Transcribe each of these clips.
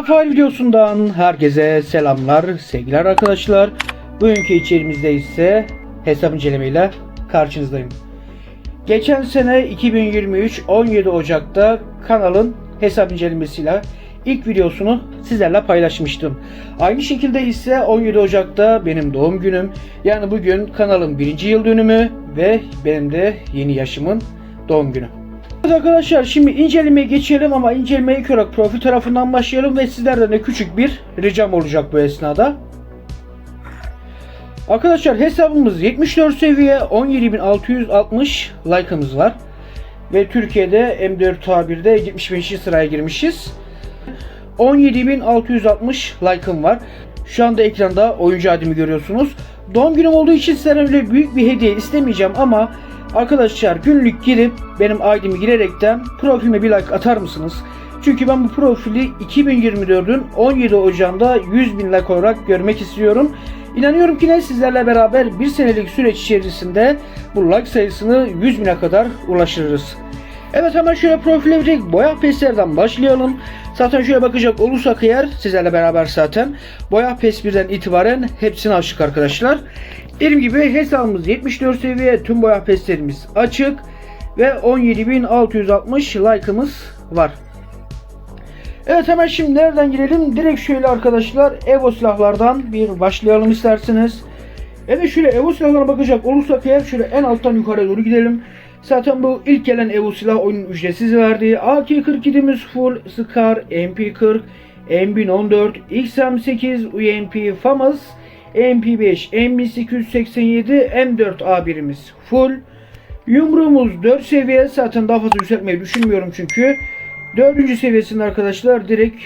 Rafael videosundan herkese selamlar, sevgiler arkadaşlar. Bugünkü içerimizde ise hesap incelemeyle karşınızdayım. Geçen sene 2023 17 Ocak'ta kanalın hesap incelemesiyle ilk videosunu sizlerle paylaşmıştım. Aynı şekilde ise 17 Ocak'ta benim doğum günüm. Yani bugün kanalın birinci yıl dönümü ve benim de yeni yaşımın doğum günü. Evet arkadaşlar şimdi incelemeye geçelim ama incelemeye ilk olarak profil tarafından başlayalım ve sizlerden de küçük bir ricam olacak bu esnada. Arkadaşlar hesabımız 74 seviye 17.660 like'ımız var. Ve Türkiye'de M4A1'de 75. sıraya girmişiz. 17.660 like'ım var. Şu anda ekranda oyuncu adımı görüyorsunuz. Doğum günüm olduğu için sizlere öyle büyük bir hediye istemeyeceğim ama arkadaşlar günlük girip benim ID'mi girerekten profilime bir like atar mısınız? Çünkü ben bu profili 2024'ün 17 Ocağı'nda 100 bin like olarak görmek istiyorum. İnanıyorum ki ne sizlerle beraber bir senelik süreç içerisinde bu like sayısını 100 bine kadar ulaştırırız. Evet hemen şöyle profile direkt boya peslerden başlayalım. Zaten şöyle bakacak olursak eğer sizlerle beraber zaten boya pes 1'den itibaren hepsini açtık arkadaşlar. Dediğim gibi hesabımız 74 seviye tüm boya peslerimiz açık ve 17.660 like'ımız var. Evet hemen şimdi nereden girelim? Direkt şöyle arkadaşlar Evo silahlardan bir başlayalım isterseniz. Evet şöyle Evo silahlarına bakacak olursak eğer şöyle en alttan yukarıya doğru gidelim. Zaten bu ilk gelen Evo silah oyunun ücretsiz verdiği AK-47'miz full Scar, MP40, M1014, XM8, UMP FAMAS, MP5, M1887, M4A1'imiz full. Yumruğumuz 4 seviye zaten daha fazla yükseltmeyi düşünmüyorum çünkü. 4. seviyesinde arkadaşlar direkt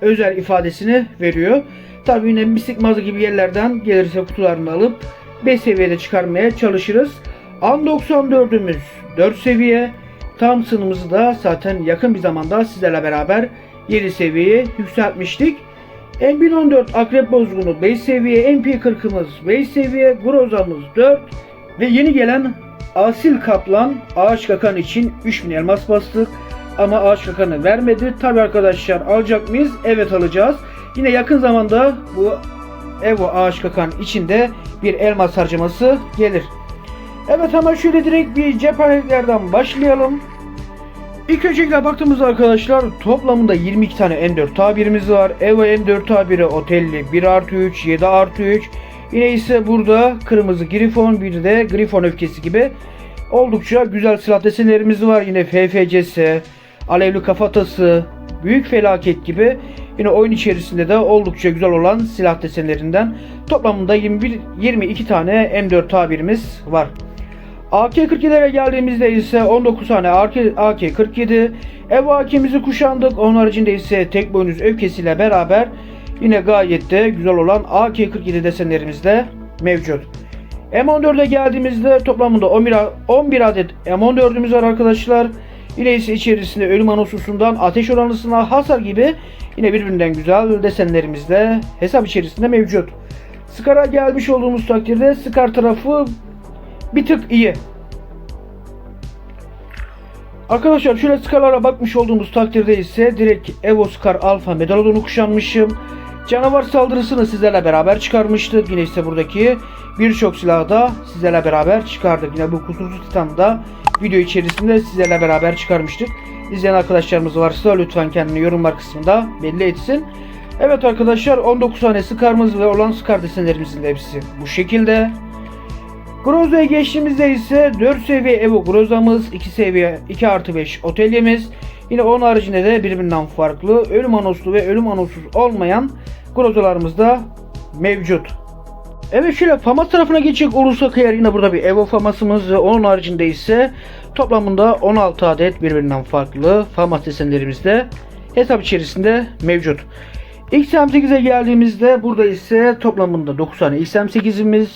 özel ifadesini veriyor. Tabi yine mistik mağaza gibi yerlerden gelirse kutularını alıp 5 seviyede çıkarmaya çalışırız. An 94'ümüz 4 seviye. Thompson'ımızı da zaten yakın bir zamanda sizlerle beraber 7 seviyeye yükseltmiştik. M1014 Akrep Bozgunu 5 seviye, MP40'ımız 5 seviye, Groza'mız 4 ve yeni gelen Asil Kaplan Ağaç Kakan için 3000 elmas bastık ama ağaç kakanı vermedi. Tabi arkadaşlar alacak mıyız? Evet alacağız. Yine yakın zamanda bu Evo ağaç kakan içinde bir elmas harcaması gelir. Evet ama şöyle direkt bir cephaneliklerden başlayalım. İlk öncelikle baktığımızda arkadaşlar toplamında 22 tane M4 tabirimiz var. Evo M4 tabiri otelli 1 artı 3, 7 artı 3. Yine ise burada kırmızı grifon bir de grifon öfkesi gibi oldukça güzel silah desenlerimiz var. Yine FFCS, alevli kafatası, büyük felaket gibi yine oyun içerisinde de oldukça güzel olan silah desenlerinden toplamında 21 22 tane M4 tabirimiz var. AK-47'lere geldiğimizde ise 19 tane AK-47 ev hakimizi kuşandık. Onun haricinde ise tek boynuz öfkesiyle beraber yine gayet de güzel olan AK-47 desenlerimiz de mevcut. M14'e geldiğimizde toplamında 11, 11 adet M14'ümüz var arkadaşlar. Yine ise içerisinde ölüm anosusundan ateş oranlısına hasar gibi yine birbirinden güzel desenlerimiz de hesap içerisinde mevcut. Scar'a gelmiş olduğumuz takdirde Scar tarafı bir tık iyi. Arkadaşlar şöyle Scar'lara bakmış olduğumuz takdirde ise direkt Evo Scar Alpha Medalodon'u kuşanmışım. Canavar saldırısını sizlerle beraber çıkarmıştık. Yine ise buradaki birçok silahı da sizlerle beraber çıkardık. Yine bu kusursuz titanı da video içerisinde sizlerle beraber çıkarmıştık. İzleyen arkadaşlarımız varsa lütfen kendini yorumlar kısmında belli etsin. Evet arkadaşlar 19 tane Scar'ımız ve olan Scar desenlerimizin de hepsi bu şekilde. Groza'ya geçtiğimizde ise 4 seviye Evo Groza'mız, 2 seviye 2 artı 5 otelimiz. Yine onun haricinde de birbirinden farklı ölüm anoslu ve ölüm anosuz olmayan Groza'larımız da mevcut. Evet şöyle FAMAS tarafına geçecek olursak eğer yine burada bir Evo FAMAS'ımız ve onun haricinde ise toplamında 16 adet birbirinden farklı FAMAS desenlerimiz de hesap içerisinde mevcut. XM8'e geldiğimizde burada ise toplamında 9 tane XM8'imiz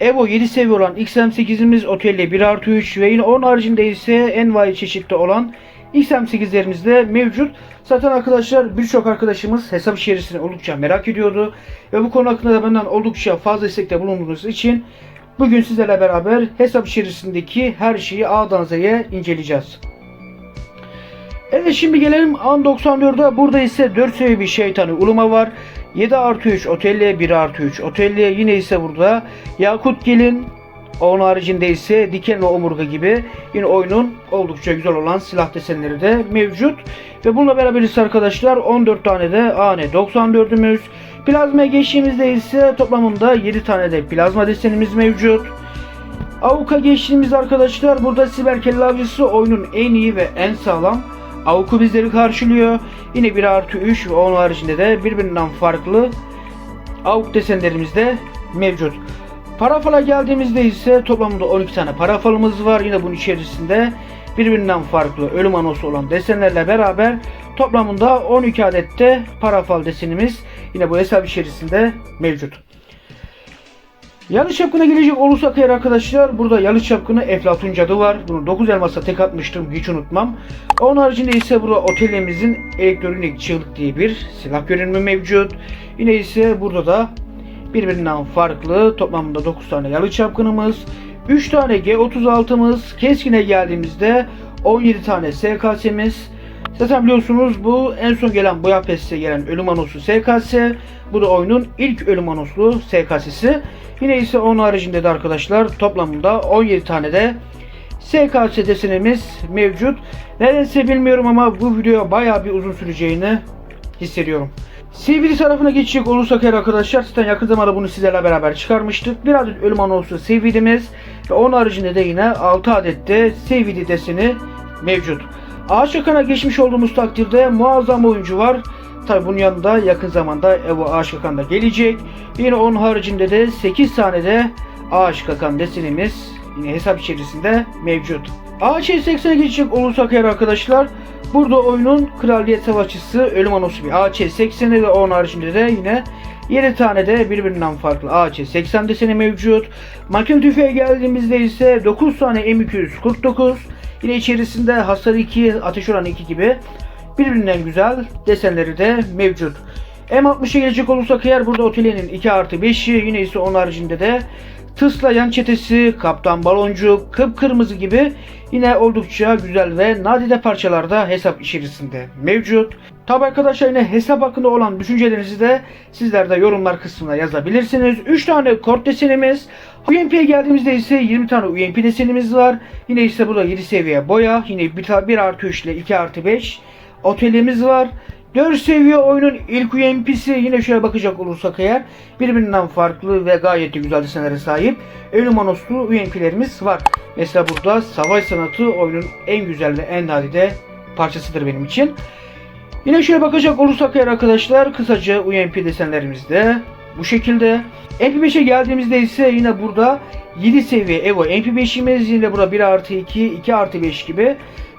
Evo 7 seviye olan XM8'imiz otelde 1 artı 3 ve yine onun haricinde ise envai çeşitli olan XM8'lerimiz de mevcut. Zaten arkadaşlar birçok arkadaşımız hesap içerisinde oldukça merak ediyordu. Ve bu konu hakkında da benden oldukça fazla istekte bulunduğunuz için bugün sizlerle beraber hesap içerisindeki her şeyi A'dan Z'ye inceleyeceğiz. Evet şimdi gelelim An 94'e. Burada ise 4 seviye bir şeytanı uluma var. 7 artı 3 otelliye 1 artı 3 otelliye yine ise burada Yakut Gelin onun haricinde ise diken ve omurga gibi yine oyunun oldukça güzel olan silah desenleri de mevcut. Ve bununla beraber ise arkadaşlar 14 tane de AN 94'ümüz. Plazmaya geçtiğimizde ise toplamında 7 tane de plazma desenimiz mevcut. Avuka geçtiğimiz arkadaşlar burada siber kelle oyunun en iyi ve en sağlam Avuku bizleri karşılıyor. Yine 1 artı 3 ve onun haricinde de birbirinden farklı Avuk desenlerimiz de mevcut. Parafala geldiğimizde ise toplamda 12 tane parafalımız var. Yine bunun içerisinde birbirinden farklı ölüm anosu olan desenlerle beraber toplamında 12 adette parafal desenimiz yine bu hesap içerisinde mevcut. Yalı çapkına gelecek olursak eğer arkadaşlar burada yalı çapkını Eflatun cadı var. Bunu 9 elmasa tek atmıştım hiç unutmam. Onun haricinde ise burada otelimizin elektronik çığlık diye bir silah görünümü mevcut. Yine ise burada da birbirinden farklı toplamda 9 tane yalı çapkınımız. 3 tane G36'mız. Keskine geldiğimizde 17 tane SKS'miz. Zaten biliyorsunuz bu en son gelen Budapest'e gelen ölüm anosu SKS. Bu da oyunun ilk ölüm anoslu SKS'si. Yine ise onun haricinde de arkadaşlar toplamda 17 tane de SKS desenimiz mevcut. Nedense bilmiyorum ama bu video bayağı bir uzun süreceğini hissediyorum. CVD tarafına geçecek olursak eğer arkadaşlar zaten yakın zamanda bunu sizlerle beraber çıkarmıştık. Bir adet ölüm anonsu CVD'miz ve onun haricinde de yine 6 adette CVD deseni mevcut. Ağaç yakana geçmiş olduğumuz takdirde muazzam oyuncu var. Tabi bunun yanında yakın zamanda Evo Ağaç Kakan da gelecek. Yine onun haricinde de 8 tane de Ağaç Kakan desenimiz yine hesap içerisinde mevcut. AC80'e geçecek olursak eğer arkadaşlar burada oyunun Kraliyet Savaşçısı Ölüm Anosu bir AC80'i ve onun haricinde de yine 7 tane de birbirinden farklı AC80 deseni mevcut. Makine tüfeğe geldiğimizde ise 9 tane M249 yine içerisinde hasar 2, ateş oranı 2 gibi birbirinden güzel desenleri de mevcut. M60'a gelecek olursak eğer burada Oteli'nin 2 artı 5'i yine ise onun haricinde de Tısla yan çetesi, Kaptan Baloncuk, Kıpkırmızı gibi yine oldukça güzel ve nadide parçalarda hesap içerisinde mevcut. Tabi arkadaşlar yine hesap hakkında olan düşüncelerinizi de sizler de yorumlar kısmına yazabilirsiniz. 3 tane kort desenimiz. UMP'ye geldiğimizde ise 20 tane UMP desenimiz var. Yine ise burada 7 seviye boya. Yine 1 artı 3 ile 2 artı 5 otelimiz var. 4 seviye oyunun ilk UMP'si yine şöyle bakacak olursak eğer birbirinden farklı ve gayet güzel desenlere sahip ölüm anoslu UMP'lerimiz var. Mesela burada savaş sanatı oyunun en güzel ve en nadide parçasıdır benim için. Yine şöyle bakacak olursak eğer arkadaşlar kısaca UMP desenlerimiz de bu şekilde. MP5'e geldiğimizde ise yine burada 7 seviye Evo MP5'imiz yine burada 1 artı 2, 2 artı 5 gibi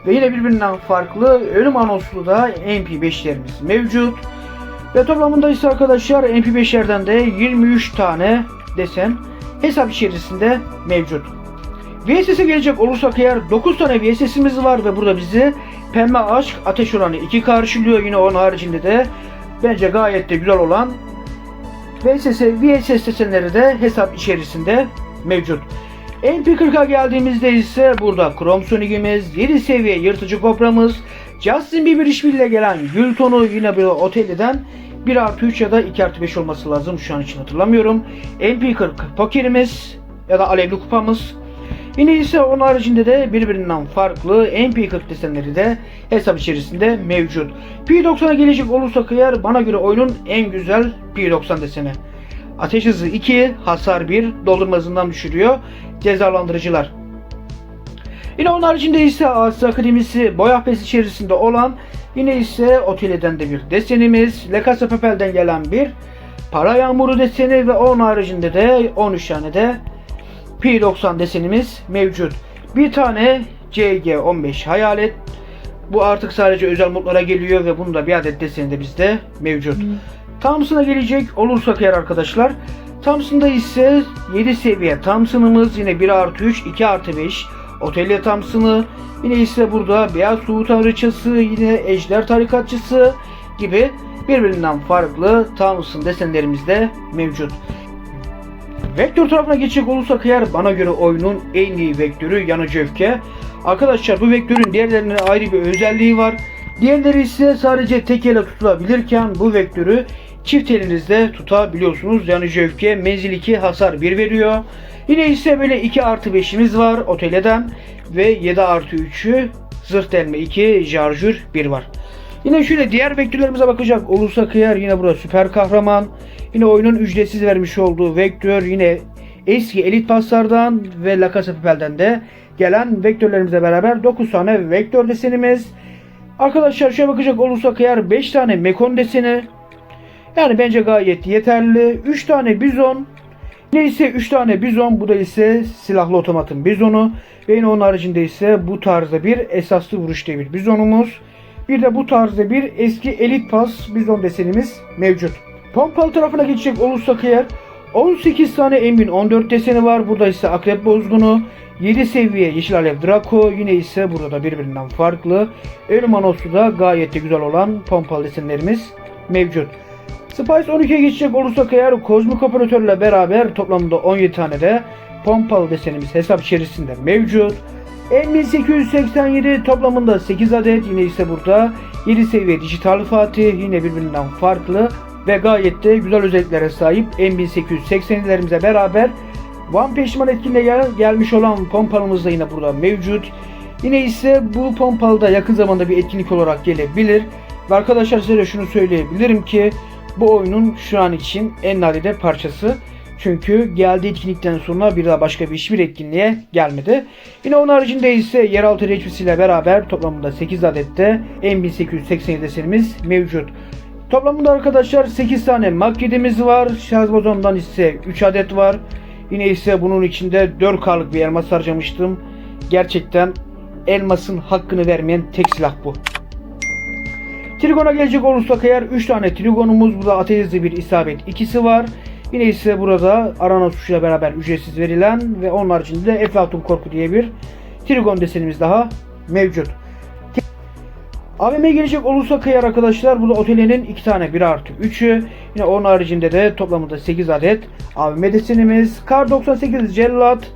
ve yine birbirinden farklı ölüm anonslu da MP5'lerimiz mevcut. Ve toplamında ise arkadaşlar MP5'lerden de 23 tane desen hesap içerisinde mevcut. VSS'e gelecek olursak eğer 9 tane VSS'imiz var ve burada bizi Pembe Aşk Ateş Oranı 2 karşılıyor. Yine onun haricinde de bence gayet de güzel olan VSS, VSS desenleri de hesap içerisinde mevcut. MP40'a geldiğimizde ise burada Chrome Sonic'imiz, 7 seviye yırtıcı kopramız, Justin Bieber işbirliğiyle gelen gül tonu yine bir oteliden 1 artı 3 ya da 2 artı 5 olması lazım şu an için hatırlamıyorum. MP40 pokerimiz ya da alevli kupamız. Yine ise onun haricinde de birbirinden farklı MP40 desenleri de hesap içerisinde mevcut. P90'a gelecek olursak eğer bana göre oyunun en güzel P90 deseni. Ateş hızı 2, hasar 1, doldurma hızından düşürüyor. Cezalandırıcılar. Yine onun haricinde ise Asya Akademisi boya pes içerisinde olan yine ise Oteli'den de bir desenimiz. Le Casa Papel'den gelen bir para yağmuru deseni ve onun haricinde de 13 tane de P90 desenimiz mevcut. Bir tane CG15 hayalet. Bu artık sadece özel modlara geliyor ve bunun da bir adet deseni de bizde mevcut. Thompson'a gelecek olursak eğer arkadaşlar. Thompson'da ise 7 seviye Thompson'ımız yine 1 artı 3, 2 artı 5. Otelya Thompson'ı yine ise burada Beyaz Suğu Tanrıçası, yine Ejder Tarikatçısı gibi birbirinden farklı Thompson desenlerimiz de mevcut. Vektör tarafına geçecek olursak eğer bana göre oyunun en iyi vektörü yanıcı öfke. Arkadaşlar bu vektörün diğerlerine ayrı bir özelliği var. Diğerleri ise sadece tek ele tutulabilirken bu vektörü çift elinizde tutabiliyorsunuz. Yani Jövke menzil 2 hasar 1 veriyor. Yine ise böyle 2 artı 5'imiz var oteleden ve 7 artı 3'ü zırh delme 2 şarjör 1 var. Yine şöyle diğer vektörlerimize bakacak olursak eğer yine burada süper kahraman. Yine oyunun ücretsiz vermiş olduğu vektör yine eski elit paslardan ve La Casa Papel'den de gelen vektörlerimizle beraber 9 tane vektör desenimiz. Arkadaşlar şöyle bakacak olursak eğer 5 tane Mekon deseni. Yani bence gayet yeterli. 3 tane Bizon. Neyse 3 tane Bizon. Bu da ise silahlı otomatın Bizon'u. Ve yine onun haricinde ise bu tarzda bir esaslı vuruş devir Bizon'umuz. Bir de bu tarzda bir eski elit pas Bizon desenimiz mevcut. Pompalı tarafına geçecek olursak eğer 18 tane Emin 14 deseni var. Burada ise Akrep Bozgunu, 7 seviye Yeşil Alev Draco yine ise burada da birbirinden farklı. Elmanos'u da gayet de güzel olan pompalı desenlerimiz mevcut. Spice 12'ye geçecek olursak eğer kozmik operatörle beraber toplamda 17 tane de pompalı desenimiz hesap içerisinde mevcut. M1887 toplamında 8 adet yine ise burada 7 seviye dijital Fatih yine birbirinden farklı ve gayet de güzel özelliklere sahip M1880'lerimize beraber One Peşman etkinliğe gel- gelmiş olan pompalımız da yine burada mevcut. Yine ise bu pompalı da yakın zamanda bir etkinlik olarak gelebilir. Ve arkadaşlar size şunu söyleyebilirim ki bu oyunun şu an için en nadide parçası. Çünkü geldiği etkinlikten sonra bir daha başka bir hiçbir etkinliğe gelmedi. Yine onun haricinde ise yeraltı ile beraber toplamında 8 adette M1887 desenimiz mevcut. Toplamında arkadaşlar 8 tane makyedimiz var. Şarj bozondan ise 3 adet var. Yine ise bunun içinde 4K'lık bir elmas harcamıştım. Gerçekten elmasın hakkını vermeyen tek silah bu. Trigon'a gelecek olursak eğer 3 tane Trigon'umuz burada ateizli bir isabet ikisi var. Yine ise burada arana tuşuyla beraber ücretsiz verilen ve onun haricinde de Eflatun Korku diye bir Trigon desenimiz daha mevcut. AVM'ye gelecek olursak eğer arkadaşlar burada otelinin 2 tane 1 artı 3'ü yine onun haricinde de toplamında 8 adet AVM desenimiz Kar 98 Cellat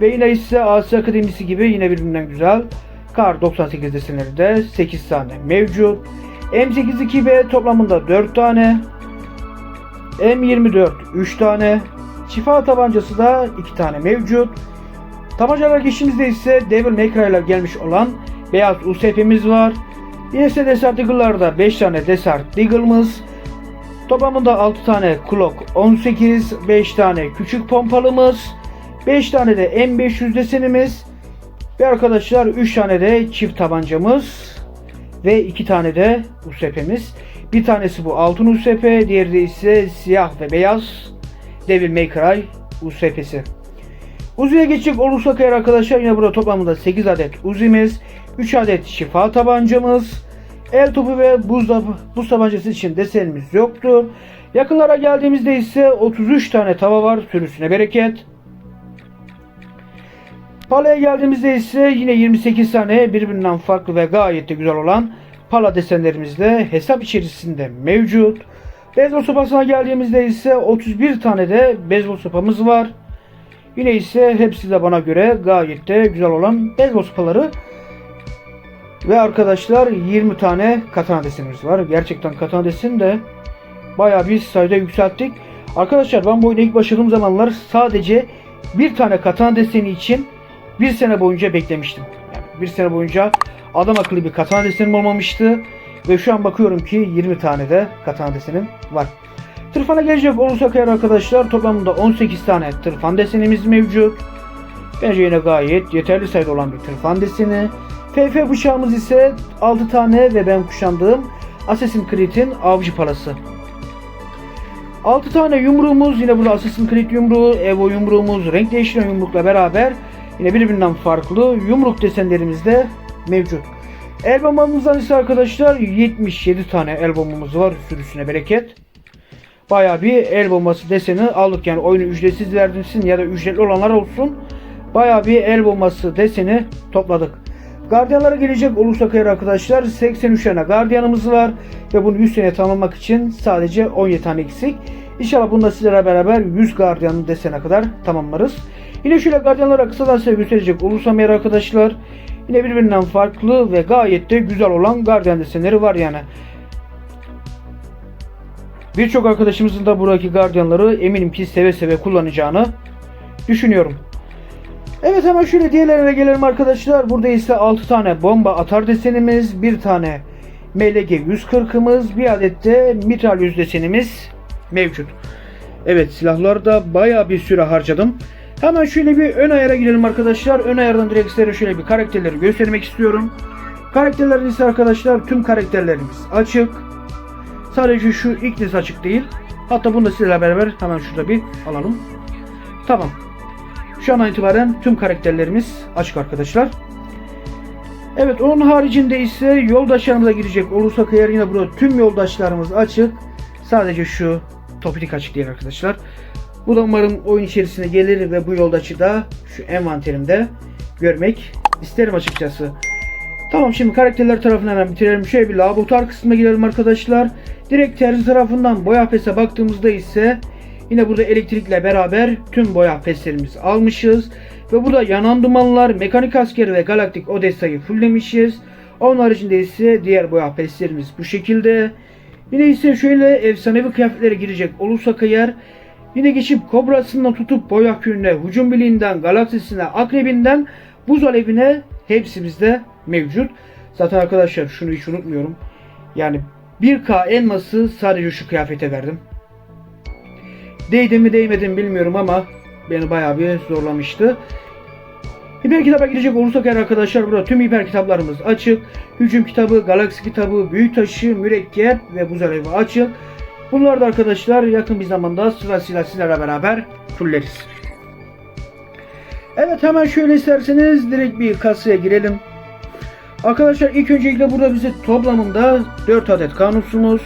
ve yine ise Asya Akademisi gibi yine birbirinden güzel Kar 98 desenleri de 8 tane mevcut. M82B toplamında 4 tane. M24 3 tane. Şifa tabancası da 2 tane mevcut. Tabancalar geçişimizde ise Devil May Cry ile gelmiş olan beyaz USP'miz var. Yine Desert Deagle'larda 5 tane Desert Deagle'ımız. Toplamında 6 tane Glock 18, 5 tane küçük pompalımız, 5 tane de M500 desenimiz ve arkadaşlar 3 tane de çift tabancamız ve 2 tane de USP'miz. Bir tanesi bu altın USP, diğeri de ise siyah ve beyaz Devil May Cry USP'si. Uzi'ye geçecek olursak eğer arkadaşlar yine burada toplamda 8 adet Uzi'miz, 3 adet şifa tabancamız, el topu ve buz, buz tabancası için desenimiz yoktur. Yakınlara geldiğimizde ise 33 tane tava var sürüsüne bereket. Pala'ya geldiğimizde ise yine 28 tane birbirinden farklı ve gayet de güzel olan pala desenlerimiz de hesap içerisinde mevcut. Beyzbol sopasına geldiğimizde ise 31 tane de beyzbol sopamız var. Yine ise hepsi de bana göre gayet de güzel olan beyzbol sopaları. Ve arkadaşlar 20 tane katana desenimiz var. Gerçekten katana deseni de bayağı bir sayıda yükselttik. Arkadaşlar ben bu oyuna ilk başladığım zamanlar sadece bir tane katana deseni için bir sene boyunca beklemiştim. Yani bir sene boyunca adam akıllı bir katana desenim olmamıştı. Ve şu an bakıyorum ki 20 tane de katana desenim var. Tırfana gelecek olursak eğer arkadaşlar toplamda 18 tane tırfan desenimiz mevcut. Bence yine gayet yeterli sayıda olan bir tırfan deseni. FF bıçağımız ise 6 tane ve ben kuşandığım Assassin's Creed'in avcı parası. 6 tane yumruğumuz yine burada Assassin's Creed yumruğu, Evo yumruğumuz, renk değiştiren yumrukla beraber yine birbirinden farklı yumruk desenlerimiz de mevcut. El ise arkadaşlar 77 tane el var sürüsüne bereket. Baya bir el bombası deseni aldık yani oyunu ücretsiz verdirsin ya da ücretli olanlar olsun. Baya bir el bombası deseni topladık. Gardiyanlara gelecek olursak eğer arkadaşlar 83 tane gardiyanımız var ve bunu 100 sene tamamlamak için sadece 17 tane eksik. İnşallah bunu da sizlerle beraber 100 gardiyanın desene kadar tamamlarız. Yine şöyle gardiyanlara kısadan size gösterecek olursam eğer arkadaşlar Yine birbirinden farklı ve gayet de güzel olan Guardian desenleri var yani. Birçok arkadaşımızın da buradaki Guardian'ları eminim ki seve seve kullanacağını düşünüyorum. Evet hemen şöyle diğerlerine gelelim arkadaşlar. Burada ise 6 tane bomba atar desenimiz, bir tane MLG 140'ımız, bir adet de mitralyöz desenimiz mevcut. Evet silahlarda bayağı bir süre harcadım. Hemen şöyle bir ön ayara girelim arkadaşlar. Ön ayardan direkt size şöyle bir karakterleri göstermek istiyorum. Karakterler ise arkadaşlar tüm karakterlerimiz açık. Sadece şu ilk diz açık değil. Hatta bunu da sizlerle beraber hemen şurada bir alalım. Tamam. Şu an itibaren tüm karakterlerimiz açık arkadaşlar. Evet onun haricinde ise yoldaşlarımıza girecek olursak eğer yine burada tüm yoldaşlarımız açık. Sadece şu topitik açık değil arkadaşlar. Bu da umarım oyun içerisine gelir ve bu yoldaşı da şu envanterimde görmek isterim açıkçası. Tamam şimdi karakterler tarafını hemen bitirelim. Şöyle bir laboratuvar kısmına girelim arkadaşlar. Direkt terzi tarafından boya pese baktığımızda ise yine burada elektrikle beraber tüm boya peslerimiz almışız. Ve burada yanan dumanlar, mekanik askeri ve galaktik Odessa'yı fulllemişiz. Onun haricinde ise diğer boya peslerimiz bu şekilde. Yine ise şöyle efsanevi kıyafetlere girecek olursak eğer Yine geçip kobrasından tutup boya kürüne, hücum biliğinden, galaksisine, akrebinden, buz alevine hepsi bizde mevcut. Zaten arkadaşlar şunu hiç unutmuyorum. Yani 1K elması sadece şu kıyafete verdim. Değdi mi değmedi mi bilmiyorum ama beni bayağı bir zorlamıştı. Hiper kitaba girecek olursak eğer arkadaşlar burada tüm hiper kitaplarımız açık. Hücum kitabı, galaksi kitabı, büyük taşı, mürekkep ve buz alevi açık. Bunlar da arkadaşlar yakın bir zamanda sırasıyla sizlerle beraber fulleriz. Evet hemen şöyle isterseniz direkt bir kasaya girelim. Arkadaşlar ilk öncelikle burada bize toplamında 4 adet kanunsumuz,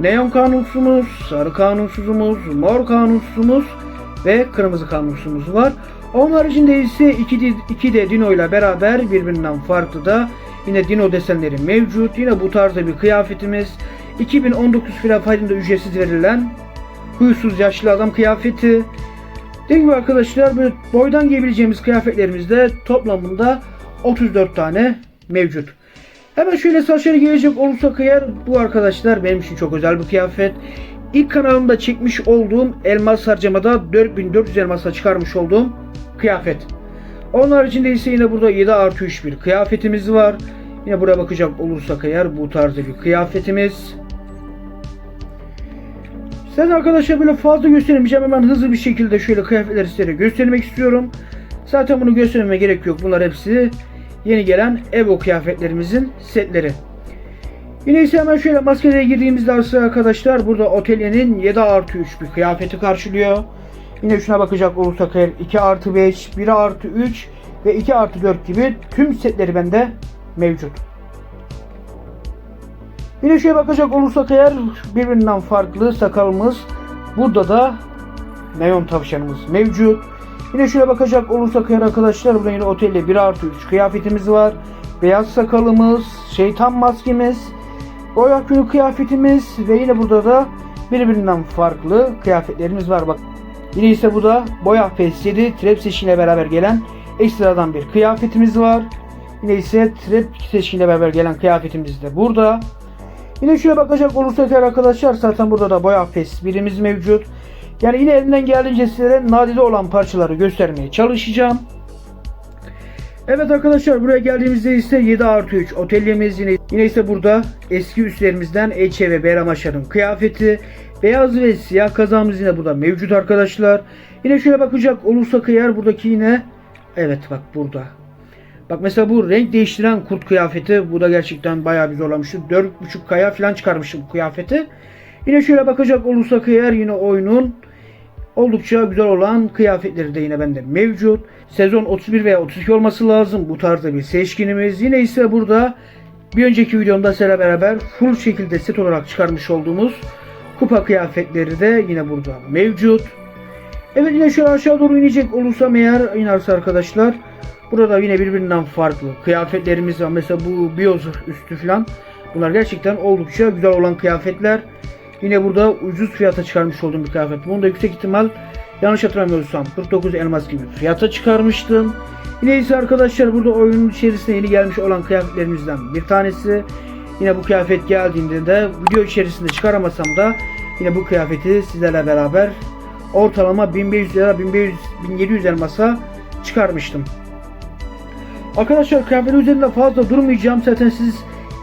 neon kanunsumuz, sarı kanunsuzumuz, mor kanunsumuz ve kırmızı kanunsumuz var. Onun haricinde ise 2 de, iki de Dino ile beraber birbirinden farklı da yine Dino desenleri mevcut. Yine bu tarzda bir kıyafetimiz. 2019 Filafaydın'da ücretsiz verilen huysuz yaşlı adam kıyafeti. Dediğim gibi arkadaşlar böyle boydan giyebileceğimiz kıyafetlerimizde toplamında 34 tane mevcut. Hemen şöyle saçları gelecek olursak eğer bu arkadaşlar benim için çok özel bir kıyafet. İlk kanalımda çekmiş olduğum elmas harcamada 4400 elmasla çıkarmış olduğum kıyafet. Onun haricinde ise yine burada 7 artı 3 bir kıyafetimiz var. Yine buraya bakacak olursak eğer bu tarzda bir kıyafetimiz. Sen arkadaşlar böyle fazla göstermeyeceğim. Hemen hızlı bir şekilde şöyle kıyafetleri size göstermek istiyorum. Zaten bunu göstermeme gerek yok. Bunlar hepsi yeni gelen Evo kıyafetlerimizin setleri. Yine ise hemen şöyle maskelere girdiğimizde arkadaşlar burada otelyenin 7 artı 3 bir kıyafeti karşılıyor. Yine şuna bakacak olursak eğer 2 artı 5, 1 artı 3 ve 2 artı 4 gibi tüm setleri bende mevcut. Şöyle bakacak olursak eğer birbirinden farklı sakalımız burada da neon tavşanımız mevcut. Yine şöyle bakacak olursak eğer arkadaşlar burada yine otelde 1 artı 3 kıyafetimiz var. Beyaz sakalımız, şeytan maskemiz, boya günü kıyafetimiz ve yine burada da birbirinden farklı kıyafetlerimiz var. Bak yine ise bu da boya 7 trap seçimiyle beraber gelen ekstradan bir kıyafetimiz var. Yine ise trap seçimiyle beraber gelen kıyafetimiz de burada. Yine şöyle bakacak olursak eğer arkadaşlar zaten burada da boya pes birimiz mevcut. Yani yine elimden geldiğince sizlere nadide olan parçaları göstermeye çalışacağım. Evet arkadaşlar buraya geldiğimizde ise 7 artı 3 otelyemiz yine, yine ise burada eski üstlerimizden Eçe ve Behram Aşar'ın kıyafeti. Beyaz ve siyah kazağımız yine burada mevcut arkadaşlar. Yine şöyle bakacak olursak eğer buradaki yine evet bak burada. Bak mesela bu renk değiştiren kurt kıyafeti bu da gerçekten bayağı bir zorlamıştı. 4.5 kaya falan çıkarmıştım kıyafeti. Yine şöyle bakacak olursak eğer yine oyunun oldukça güzel olan kıyafetleri de yine bende mevcut. Sezon 31 veya 32 olması lazım. Bu tarzda bir seçkinimiz. Yine ise burada bir önceki videomda sizlerle beraber full şekilde set olarak çıkarmış olduğumuz kupa kıyafetleri de yine burada mevcut. Evet yine şöyle aşağı doğru inecek olursam eğer inerse arkadaşlar burada yine birbirinden farklı kıyafetlerimiz var. Mesela bu Biozır üstü falan. Bunlar gerçekten oldukça güzel olan kıyafetler. Yine burada ucuz fiyata çıkarmış olduğum bir kıyafet. Bunu da yüksek ihtimal yanlış hatırlamıyorsam 49 elmas gibi fiyata çıkarmıştım. Yine ise arkadaşlar burada oyunun içerisinde yeni gelmiş olan kıyafetlerimizden bir tanesi. Yine bu kıyafet geldiğinde de video içerisinde çıkaramasam da yine bu kıyafeti sizlerle beraber ortalama 1500 lira 1500 1700 elmasa çıkarmıştım. Arkadaşlar kıyafet üzerinde fazla durmayacağım. Zaten siz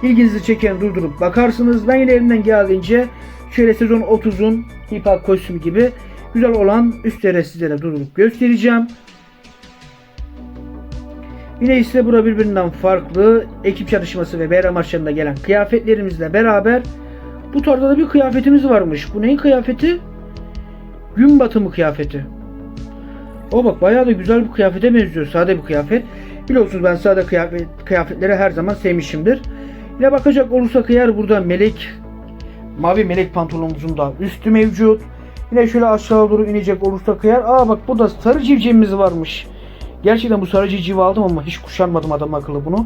ilginizi çeken durdurup bakarsınız. Ben yine elimden geldiğince şöyle sezon 30'un hip hop kostümü gibi güzel olan üstlere sizlere durdurup göstereceğim. Yine ise burada birbirinden farklı ekip çalışması ve bayram maçlarında gelen kıyafetlerimizle beraber bu tarzda da bir kıyafetimiz varmış. Bu neyin kıyafeti? Gün batımı kıyafeti. O bak bayağı da güzel bir kıyafete benziyor. Sade bir kıyafet. Biliyorsunuz ben sade kıyafet, kıyafetleri her zaman sevmişimdir. Yine bakacak olursak eğer burada melek mavi melek pantolonumuzun da üstü mevcut. Yine şöyle aşağı doğru inecek olursak eğer aa bak burada sarı civcivimiz varmış. Gerçekten bu sarı civcivi aldım ama hiç kuşanmadım adam akıllı bunu.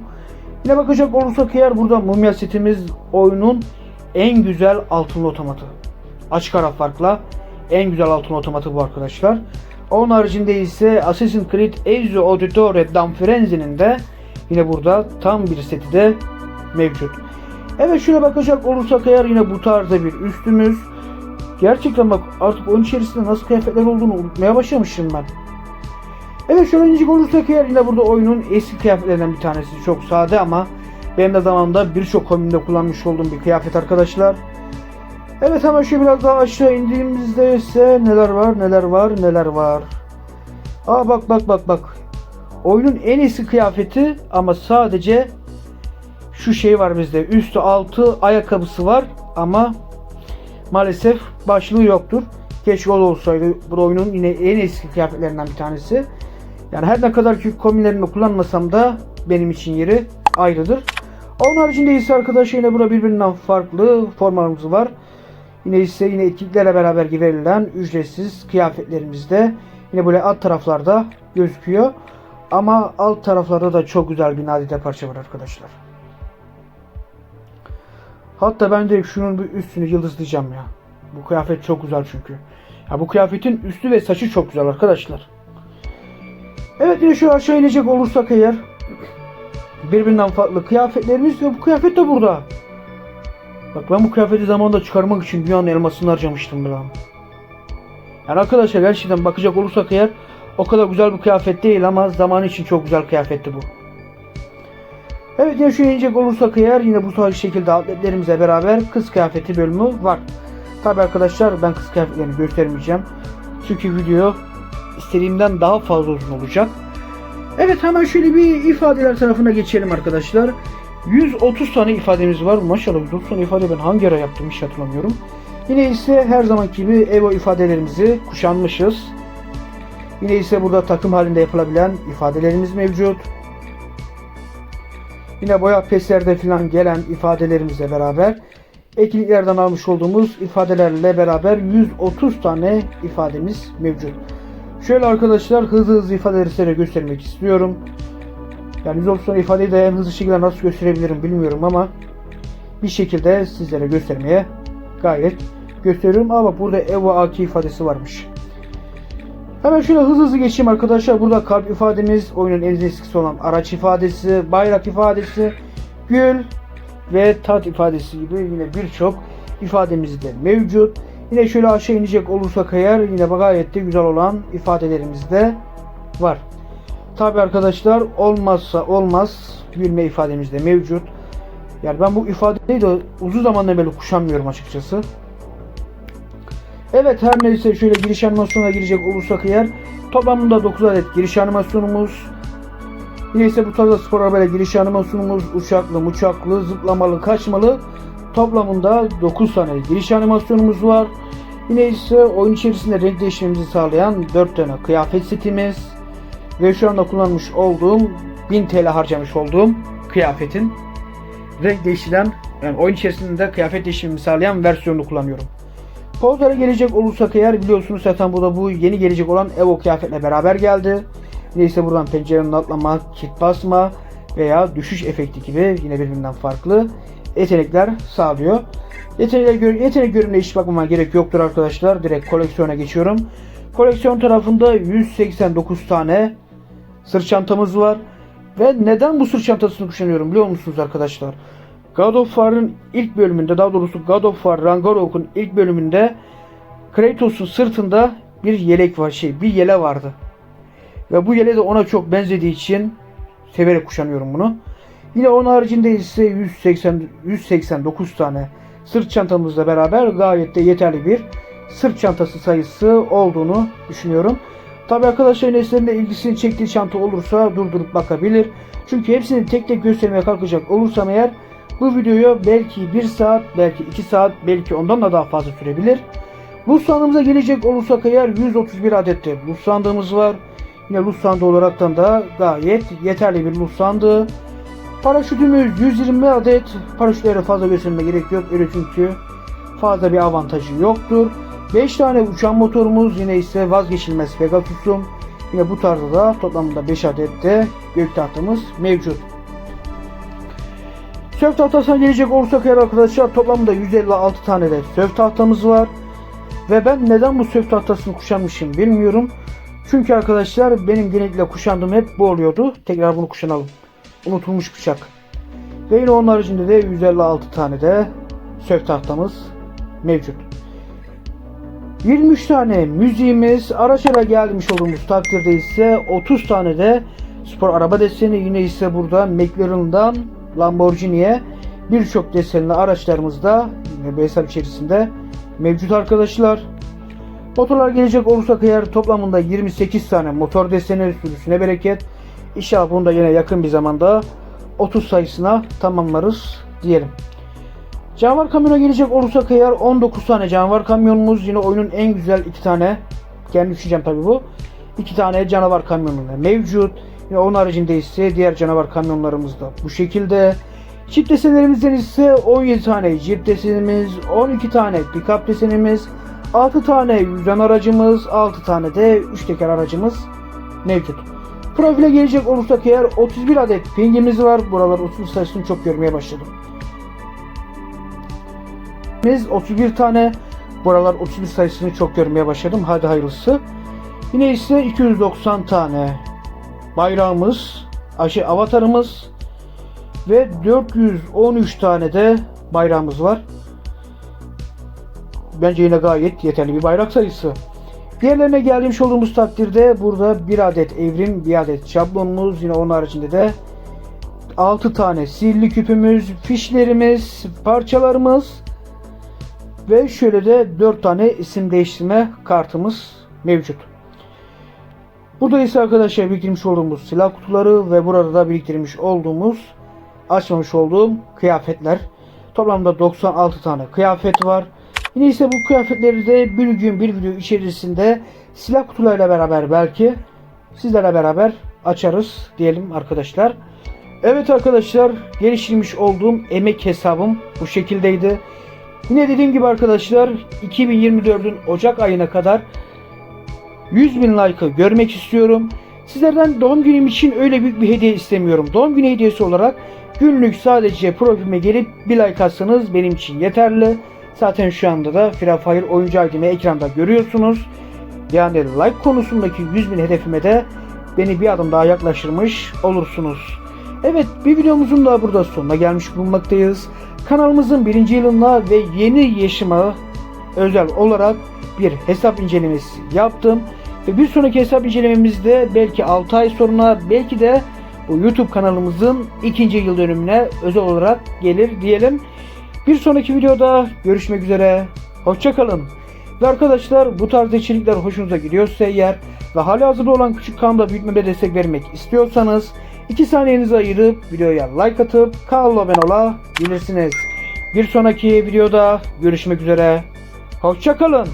Yine bakacak olursak eğer burada mumya setimiz oyunun en güzel altın otomatı. Açık ara farkla en güzel altın otomatı bu arkadaşlar. Onun haricinde ise Assassin's Creed Ezio Auditore Danfrenzi'nin de yine burada tam bir seti de mevcut. Evet şöyle bakacak olursak eğer yine bu tarzda bir üstümüz. Gerçekten bak artık oyun içerisinde nasıl kıyafetler olduğunu unutmaya başlamışım ben. Evet şöyle incik olursak eğer yine burada oyunun eski kıyafetlerinden bir tanesi. Çok sade ama benim de zamanında birçok oyunda kullanmış olduğum bir kıyafet arkadaşlar. Evet hemen şu biraz daha aşağı indiğimizde ise neler var neler var neler var. Aa bak bak bak bak. Oyunun en eski kıyafeti ama sadece şu şey var bizde. Üstü altı ayakkabısı var ama maalesef başlığı yoktur. Keşke o olsaydı. Bu oyunun yine en eski kıyafetlerinden bir tanesi. Yani her ne kadar ki kombinlerimi kullanmasam da benim için yeri ayrıdır. Onun haricinde ise arkadaşlar yine burada birbirinden farklı formalarımız var. Yine ise yine etkinliklerle beraber verilen ücretsiz kıyafetlerimizde yine böyle alt taraflarda gözüküyor. Ama alt taraflarda da çok güzel bir nadide parça var arkadaşlar. Hatta ben direkt şunun bir üstünü yıldızlayacağım ya. Bu kıyafet çok güzel çünkü. Ya bu kıyafetin üstü ve saçı çok güzel arkadaşlar. Evet yine şu aşağı inecek olursak eğer birbirinden farklı kıyafetlerimiz ve bu kıyafet de burada. Bak ben bu kıyafeti zamanında çıkarmak için dünyanın elmasını harcamıştım bile. Yani arkadaşlar gerçekten bakacak olursak eğer o kadar güzel bir kıyafet değil ama zaman için çok güzel kıyafetti bu. Evet yine şöyle inecek olursak eğer yine bu şekilde atletlerimizle beraber kız kıyafeti bölümü var. Tabi arkadaşlar ben kız kıyafetlerini göstermeyeceğim. Çünkü video istediğimden daha fazla uzun olacak. Evet hemen şöyle bir ifadeler tarafına geçelim arkadaşlar. 130 tane ifademiz var. Maşallah 130 tane ifade ben hangi ara yaptım hiç hatırlamıyorum. Yine ise her zamanki gibi Evo ifadelerimizi kuşanmışız. Yine ise burada takım halinde yapılabilen ifadelerimiz mevcut. Yine boya peslerde falan gelen ifadelerimizle beraber etkinliklerden almış olduğumuz ifadelerle beraber 130 tane ifademiz mevcut. Şöyle arkadaşlar hızlı hızlı ifadeleri size göstermek istiyorum. Yani 130 tane ifadeyi de en hızlı şekilde nasıl gösterebilirim bilmiyorum ama bir şekilde sizlere göstermeye gayret gösteriyorum. Ama burada Evo AK ifadesi varmış. Hemen şöyle hızlı hızlı geçeyim arkadaşlar. Burada kalp ifademiz, oyunun en eskisi olan araç ifadesi, bayrak ifadesi, gül ve tat ifadesi gibi yine birçok ifademiz de mevcut. Yine şöyle aşağı inecek olursak eğer yine gayet de güzel olan ifadelerimiz de var. Tabi arkadaşlar olmazsa olmaz gülme ifademiz de mevcut. Yani ben bu ifadeyi de uzun zamandan beri kuşanmıyorum açıkçası. Evet her neyse şöyle giriş animasyonuna girecek olursak eğer toplamında 9 adet giriş animasyonumuz Yine ise bu tarzda spor arabayla giriş animasyonumuz uçaklı, uçaklı, zıplamalı, kaçmalı toplamında 9 tane giriş animasyonumuz var. Yine ise oyun içerisinde renk değişimimizi sağlayan 4 tane kıyafet setimiz ve şu anda kullanmış olduğum 1000 TL harcamış olduğum kıyafetin renk değiştiren yani oyun içerisinde kıyafet değişimini sağlayan versiyonunu kullanıyorum. Pozlara gelecek olursak eğer biliyorsunuz zaten bu da bu yeni gelecek olan Evo kıyafetle beraber geldi. Neyse buradan pencerenin atlama, kit basma veya düşüş efekti gibi yine birbirinden farklı yetenekler sağlıyor. Yetenek, gör yetenek görünümüne hiç bakmama gerek yoktur arkadaşlar. Direkt koleksiyona geçiyorum. Koleksiyon tarafında 189 tane sırt çantamız var. Ve neden bu sırt çantasını kuşanıyorum biliyor musunuz arkadaşlar? God of War'ın ilk bölümünde daha doğrusu God of War Ragnarok'un ilk bölümünde Kratos'un sırtında bir yelek var şey bir yele vardı. Ve bu yele de ona çok benzediği için severek kuşanıyorum bunu. Yine onun haricinde ise 180 189 tane sırt çantamızla beraber gayet de yeterli bir sırt çantası sayısı olduğunu düşünüyorum. Tabi arkadaşlar neslerinde ilgisini çektiği çanta olursa durdurup bakabilir. Çünkü hepsini tek tek göstermeye kalkacak olursam eğer bu videoyu belki 1 saat, belki 2 saat, belki ondan da daha fazla sürebilir. Buz sandığımıza gelecek olursak eğer 131 adette buz sandığımız var. Yine luz sandığı olaraktan da gayet yeterli bir luz sandığı. Paraşütümüz 120 adet. Paraşütlere fazla gösterme gerek yok. Öyle çünkü fazla bir avantajı yoktur. 5 tane uçan motorumuz yine ise vazgeçilmez Pegasus'um. Yine bu tarzda da toplamda 5 adet de gök tahtamız mevcut. Sörf tahtasına gelecek olursak eğer arkadaşlar toplamda 156 tane de sörf tahtamız var. Ve ben neden bu sörf tahtasını kuşanmışım bilmiyorum. Çünkü arkadaşlar benim genellikle kuşandığım hep bu oluyordu. Tekrar bunu kuşanalım. Unutulmuş bıçak. Ve yine onun haricinde de 156 tane de sörf tahtamız mevcut. 23 tane müziğimiz, araçlara gelmiş olduğumuz takdirde ise 30 tane de spor araba deseni yine ise burada McLaren'dan Lamborghini'ye birçok desenli araçlarımız da bu hesap içerisinde mevcut arkadaşlar. Motorlar gelecek olursak eğer toplamında 28 tane motor deseni sürüsüne bereket. İnşallah bunu da yine yakın bir zamanda 30 sayısına tamamlarız diyelim. Canavar kamyona gelecek olursak eğer 19 tane canavar kamyonumuz yine oyunun en güzel iki tane kendi düşüncem tabi bu. iki tane canavar kamyonunda mevcut. Yine onun haricinde ise diğer canavar kamyonlarımız da bu şekilde. Çift desenlerimizden ise 17 tane Jeep desenimiz, 12 tane pick-up desenimiz, 6 tane yüzen aracımız, 6 tane de 3 teker aracımız mevcut. Profile gelecek olursak eğer 31 adet pingimiz var. Buralar 30 sayısını çok görmeye başladım. Biz 31 tane buralar 31 sayısını çok görmeye başladım. Hadi hayırlısı. Yine ise 290 tane bayrağımız, aşı avatarımız ve 413 tane de bayrağımız var. Bence yine gayet yeterli bir bayrak sayısı. Diğerlerine gelmiş olduğumuz takdirde burada bir adet evrim, bir adet şablonumuz, yine onun haricinde de 6 tane sihirli küpümüz, fişlerimiz, parçalarımız ve şöyle de 4 tane isim değiştirme kartımız mevcut. Burada ise arkadaşlar biriktirmiş olduğumuz silah kutuları ve burada da biriktirmiş olduğumuz açmamış olduğum kıyafetler. Toplamda 96 tane kıyafet var. Yine ise bu kıyafetleri de bir gün bir video içerisinde silah kutularıyla beraber belki sizlerle beraber açarız diyelim arkadaşlar. Evet arkadaşlar geliştirmiş olduğum emek hesabım bu şekildeydi. Yine dediğim gibi arkadaşlar 2024'ün Ocak ayına kadar 100 bin like'ı görmek istiyorum. Sizlerden doğum günüm için öyle büyük bir hediye istemiyorum. Doğum günü hediyesi olarak günlük sadece profilime gelip bir like atsanız benim için yeterli. Zaten şu anda da Free Fire oyuncu aydını ekranda görüyorsunuz. Yani like konusundaki 100 bin hedefime de beni bir adım daha yaklaştırmış olursunuz. Evet bir videomuzun da burada sonuna gelmiş bulunmaktayız. Kanalımızın birinci yılına ve yeni yaşıma özel olarak bir hesap incelemesi yaptım. Ve bir sonraki hesap incelememizde belki 6 ay sonra belki de bu YouTube kanalımızın ikinci yıl dönümüne özel olarak gelir diyelim. Bir sonraki videoda görüşmek üzere. Hoşçakalın. Ve arkadaşlar bu tarz içerikler hoşunuza gidiyorsa eğer ve hala hazırda olan küçük kanalda büyütmeme destek vermek istiyorsanız 2 saniyenizi ayırıp videoya like atıp kanala abone olabilirsiniz. Bir sonraki videoda görüşmek üzere. Hoşçakalın.